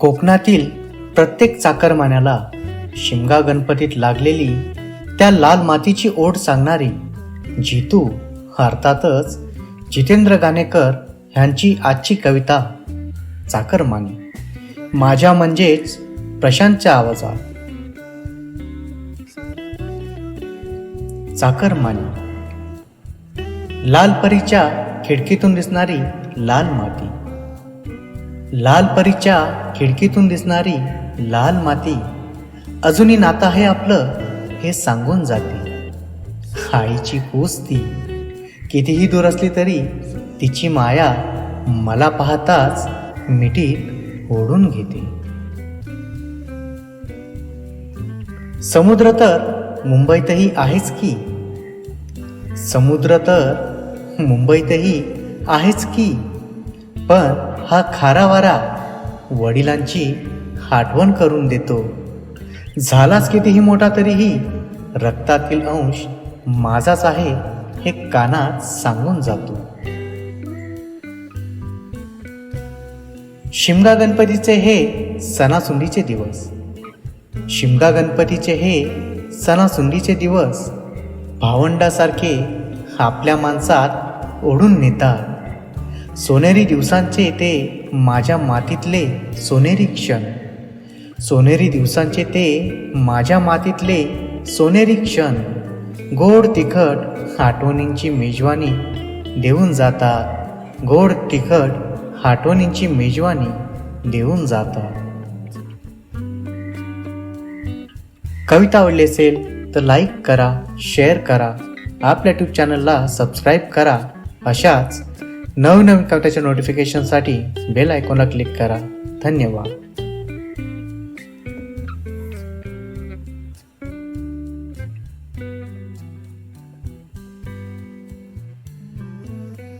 कोकणातील प्रत्येक चाकरमान्याला शिमगा गणपतीत लागलेली त्या लाल मातीची ओढ सांगणारी जितू अर्थातच जितेंद्र गाणेकर ह्यांची आजची कविता चाकरमानी. माझ्या म्हणजेच प्रशांतच्या आवाजात. चाकरमानी. लाल परीच्या खिडकीतून दिसणारी लाल माती. लाल परीच्या खिडकीतून दिसणारी लाल माती अजूनही नातं आहे आपलं हे सांगून जाते. आईची कूस ती कितीही दूर असली तरी तिची माया मला पाहताच मिठीत ओढून घेते. समुद्र तर मुंबईतही आहेच की. समुद्र तर मुंबईतही आहेच की. पण हा खारा वारा वडिलांची आठवण करून देतो. झालाच कितीही मोठा तरीही रक्तातील अंश माझाच आहे हे कानात सांगून जातो. शिमगा गणपतीचे हे सणासुंदीचे दिवस. शिमगा गणपतीचे हे सणासुंदीचे दिवस भावंडासारखे आपल्या माणसात ओढून नेतात. सोनेरी दिवसांचे ते माझ्या मातीतले सोनेरी क्षण. सोनेरी दिवसांचे ते माझ्या मातीतले सोनेरी क्षण. गोड तिखट आठवणींची मेजवानी देऊन जातात गोड तिखट आठवणींची मेजवानी देऊन जातात कविता आवडली असेल तर लाईक करा शेअर करा. आपल्या ट्यूब चॅनलला सबस्क्राईब करा. अशाच नवनवीन कविताच्या नोटिफिकेशनसाठी बेल आयकॉनला क्लिक करा. धन्यवाद.